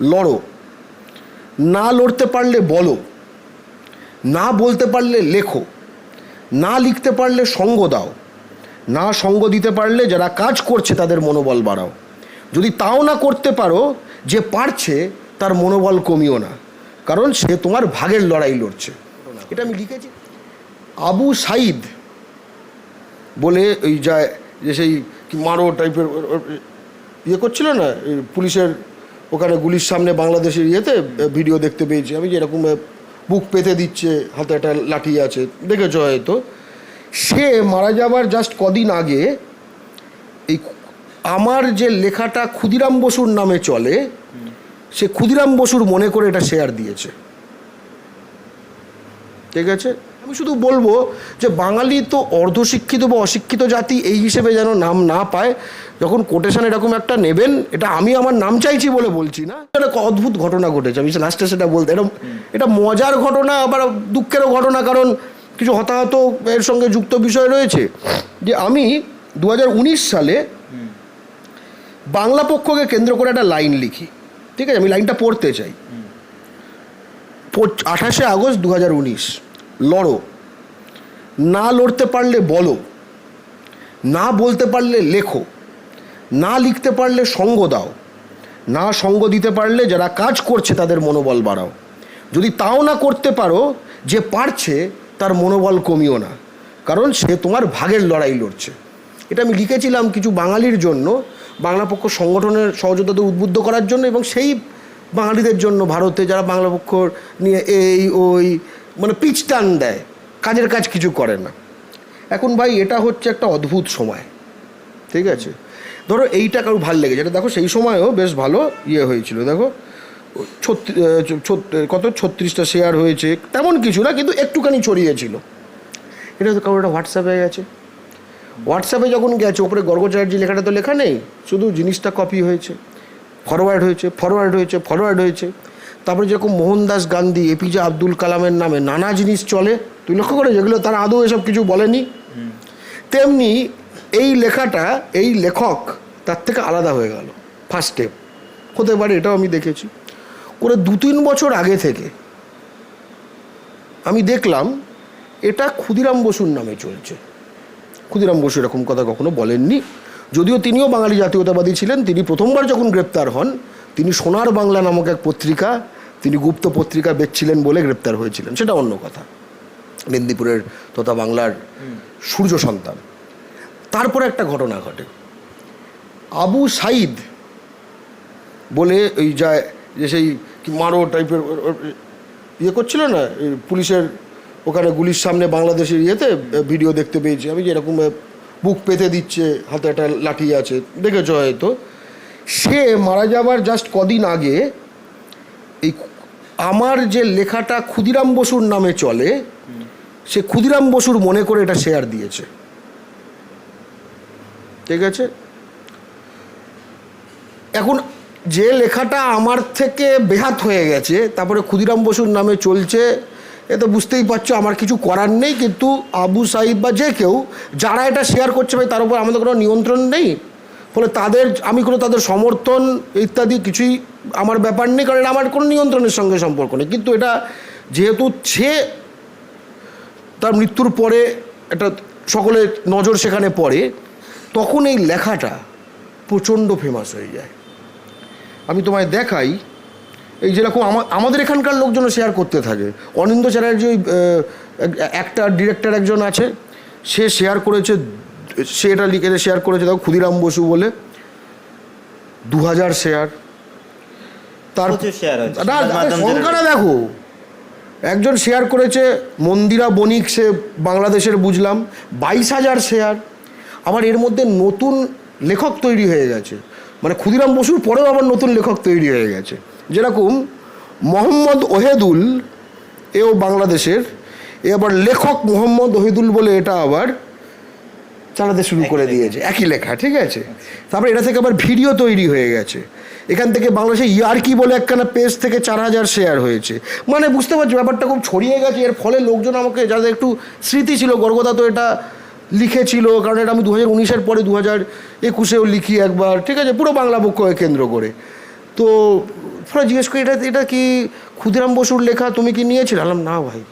লড়ো। না লড়তে পারলে বলো। না বলতে পারলে লেখো। না লিখতে পারলে সঙ্গ দাও। না সঙ্গ দিতে পারলে যারা কাজ করছে তাদের মনোবল বাড়াও। যদি তাও না করতে পারো যে পারছে, তার মনোবল কমিও না। কারণ সে তোমার ভাগের লড়াই লড়ছে। এটা আমি লিখেছি। আবু সাইদ বলে ওই যা যে সেই মারো টাইপের ইয়ে করছিল না? পুলিশের ওখানে গুলির সামনে বাংলাদেশের ইয়েতে ভিডিও দেখতে পেয়েছি। আমি যেরকম বুক পেতে দিচ্ছে, হাতে একটা লাঠি আছে, দেখেছ হয়তো? সে মারা যাবার জাস্ট কদিন আগে এই আমার যে লেখাটা ক্ষুদিরাম বসুর নামে চলে, সে ক্ষুদিরাম বসুর মনে করে এটা শেয়ার দিয়েছে। ঠিক আছে? আমি শুধু বলব যে বাঙালি তো অর্ধশিক্ষিত বা অশিক্ষিত জাতি, এই হিসেবে যেন নাম না পায়, যখন কোটেশন এরকম একটা নেবেন, এটা আমি আমার নাম চাইছি বলে বলছি না। এটা অদ্ভুত ঘটনা ঘটেছে, আমি লাস্টে সেটা বলতে এটা এটা মজার ঘটনা, আবার দুঃখেরও ঘটনা, কারণ কিছু হতাহত এর সঙ্গে যুক্ত বিষয় রয়েছে। যে আমি দু হাজার উনিশ সালে বাংলা পক্ষকে কেন্দ্র করে একটা লাইন লিখি। ঠিক আছে? আমি লাইনটা পড়তে চাই। আঠাশে আগস্ট দু হাজার উনিশ। লড়ো। না লড়তে পারলে বলো। না বলতে পারলে লেখো। না লিখতে পারলে সঙ্গ দাও। না সঙ্গ দিতে পারলে যারা কাজ করছে তাদের মনোবল বাড়াও। যদি তাও না করতে পারো, যে পারছে, তার মনোবল কমিও না। কারণ সে তোমার ভাগের লড়াই লড়ছে। এটা আমি লিখেছিলাম কিছু বাঙালির জন্য, বাংলা পক্ষ সংগঠনের সহযোগিতা উদ্বুদ্ধ করার জন্য এবং সেই বাঙালিদের জন্য ভারতে যারা বাংলা পক্ষ নিয়ে এই, ওই মানে পিচ টান দেয়, কাজের কাজ কিছু করে না। এখন ভাই এটা হচ্ছে একটা অদ্ভুত সময়, ঠিক আছে? ধরো এইটা কারও ভালো লেগেছে এটা দেখো সেই সময়ও বেশ ভালো ইয়ে হয়েছিল, দেখো? কত? ছত্রিশটা শেয়ার হয়েছে, তেমন কিছু না, কিন্তু একটুখানি ছড়িয়েছিল এটা তো কারোর একটা হোয়াটসঅ্যাপে গেছে। হোয়াটসঅ্যাপে যখন গেছে, ওপরে গর্গচার্য লেখাটা তো লেখা নেই, শুধু জিনিসটা কপি হয়েছে ফরওয়ার্ড হয়েছে ফরওয়ার্ড হয়েছে ফরওয়ার্ড হয়েছে। তারপরে যেরকম মোহনদাস গান্ধী এপিজে আব্দুল কালামের নামে নানা জিনিস চলে। তুই লক্ষ্য করে যেগুলো, তারা আদৌ এসব কিছু বলেনি। তেমনি এই লেখাটা, এই লেখক, তার থেকে আলাদা হয়ে গেল ফার্স্ট স্টেপ হতে পারে এটাও আমি দেখেছি। করে দু তিন বছর আগে থেকে আমি দেখলাম, এটা ক্ষুদিরাম বসুর নামে চলছে। ক্ষুদিরাম বসু এরকম কথা কখনো বলেননি। যদিও তিনিও বাঙালি জাতীয়তাবাদী ছিলেন, তিনি প্রথমবার যখন গ্রেপ্তার হন তিনি সোনার বাংলা নামক এক পত্রিকা, তিনি গুপ্ত পত্রিকা বেচছিলেন বলে গ্রেপ্তার হয়েছিলেন। সেটা অন্য কথা। মেদিনীপুরের তথা বাংলার সূর্য সন্তান। তারপর একটা ঘটনা ঘটে। আবু সাইদ বলে ওই যা, যে সেই মারো টাইপের ইয়ে করছিল না পুলিশের ওখানে গুলির সামনে বাংলাদেশের ইয়েতে ভিডিও দেখতে পেয়েছি। আমি যে এরকম বুক পেতে দিচ্ছে, হাতে একটা লাঠি আছে, দেখেছ হয়তো। সে মারা যাবার জাস্ট কদিন আগে এই আমার যে লেখাটা ক্ষুদিরাম বসুর নামে চলে, সে ক্ষুদিরাম বসুর মনে করে এটা শেয়ার দিয়েছে। ঠিক আছে? এখন যে লেখাটা আমার থেকে বেহাত হয়ে গেছে, তারপরে ক্ষুদিরাম বসুর নামে চলছে, এ তো বুঝতেই পারছ, আমার কিছু করার নেই, কিন্তু আবু সাহিব বা যে কেউ, যারা এটা শেয়ার করছে ভাই, তার উপর আমাদের কোনো নিয়ন্ত্রণ নেই। ফলে তাদের, আমি কোনো তাদের সমর্থন ইত্যাদি কিছুই আমার ব্যাপার নেই, কারণ আমার কোনো নিয়ন্ত্রণের সঙ্গে সম্পর্ক নেই। কিন্তু এটা যেহেতু সে তার মৃত্যুর পরে একটা সকলের নজর সেখানে পড়ে, তখন এই লেখাটা প্রচণ্ড ফেমাস হয়ে যায়। আমি তোমায় দেখাই, এই যেরকম আমা- আমাদের এখানকার লোকজন শেয়ার করতে থাকে। অনিন্দ চ্যাটার্জি ওই একটা ডিরেক্টর একজন আছে, সে শেয়ার করেছে সে এটা লিখে শেয়ার করেছে দেখো ক্ষুদিরাম বসু বলে। দু হাজার শেয়ার তার সংখ্যাটা দেখো। একজন শেয়ার করেছে মন্দিরা বণিক সে বাংলাদেশের বুঝলাম বাইশ হাজার শেয়ার আবার এর মধ্যে নতুন লেখক তৈরি হয়ে গেছে। মানে ক্ষুদিরাম বসুর পরেও আবার নতুন লেখক তৈরি হয়ে গেছে। যেরকম মোহাম্মদ ওহেদুল এও বাংলাদেশের। এ আবার লেখক মোহাম্মদ ওহেদুল বলে এটা আবার চালাতে শুরু করে দিয়েছে। একই লেখা ঠিক আছে? তারপরে এটা থেকে আবার ভিডিও তৈরি হয়ে গেছে। এখান থেকে বাংলাদেশে ইয়ারকি বলে একখানা পেজ থেকে চার হাজার শেয়ার হয়েছে। মানে বুঝতে পারছি ব্যাপারটা খুব ছড়িয়ে গেছে। এর ফলে লোকজন আমাকে যাদের একটু স্মৃতি ছিল গর্গদা তো এটা লিখেছিল কারণ এটা আমি দু হাজার উনিশের পরে দু হাজার একুশেও লিখি একবার ঠিক আছে? পুরো বাংলা পক্ষকে কেন্দ্র করে। তো পরে জিজ্ঞেস করি এটা এটা কি ক্ষুদিরাম বসুর লেখা তুমি কি নিয়েছিলে? আলাম না ভাই।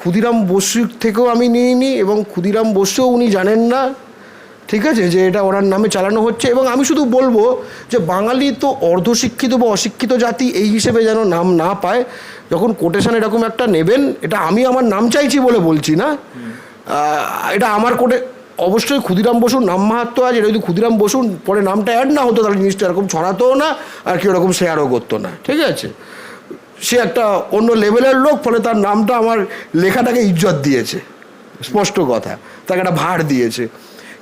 ক্ষুদিরাম বসুর থেকেও আমি নিইনি এবং ক্ষুদিরাম বসুও উনি জানেন না, ঠিক আছে? যে এটা ওনার নামে চালানো হচ্ছে এবং আমি শুধু বলব যে বাঙালি তো অর্ধশিক্ষিত বা অশিক্ষিত জাতি, এই হিসেবে যেন নাম না পায়, যখন কোটেশন এরকম একটা নেবেন, এটা আমি আমার নাম চাইছি বলে বলছি না। এটা আমার কোটে, অবশ্যই ক্ষুদিরাম বসুর নাম মাহাত্ম আছে, এটা যদি ক্ষুদিরাম বসুর পরে নামটা অ্যাড না হতো, তাহলে জিনিসটা এরকম ছড়াতেও না, আর কি ওরকম শেয়ারও করতো না, ঠিক আছে? সে একটা অন্য লেভেলের লোক, ফলে তার নামটা আমার লেখাটাকে ইজ্জত দিয়েছে। স্পষ্ট কথা। তাকে একটা ভার দিয়েছে।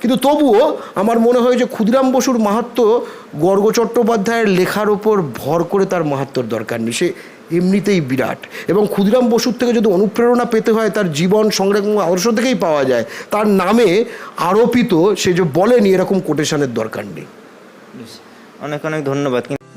কিন্তু তবুও আমার মনে হয় যে ক্ষুদিরাম বসুর মাহাত্ম গর্গ চট্টোপাধ্যায়ের লেখার ওপর ভর করে তার মাহাত্মর দরকার নেই। সে এমনিতেই বিরাট। এবং ক্ষুদিরাম বসুর থেকে যদি অনুপ্রেরণা পেতে হয়, তার জীবন সংগ্রাম আদর্শ থেকেই পাওয়া যায়, তার নামে আরোপিত সে যে বলেনি, এরকম কোটেশনের দরকার নেই। অনেক অনেক ধন্যবাদ।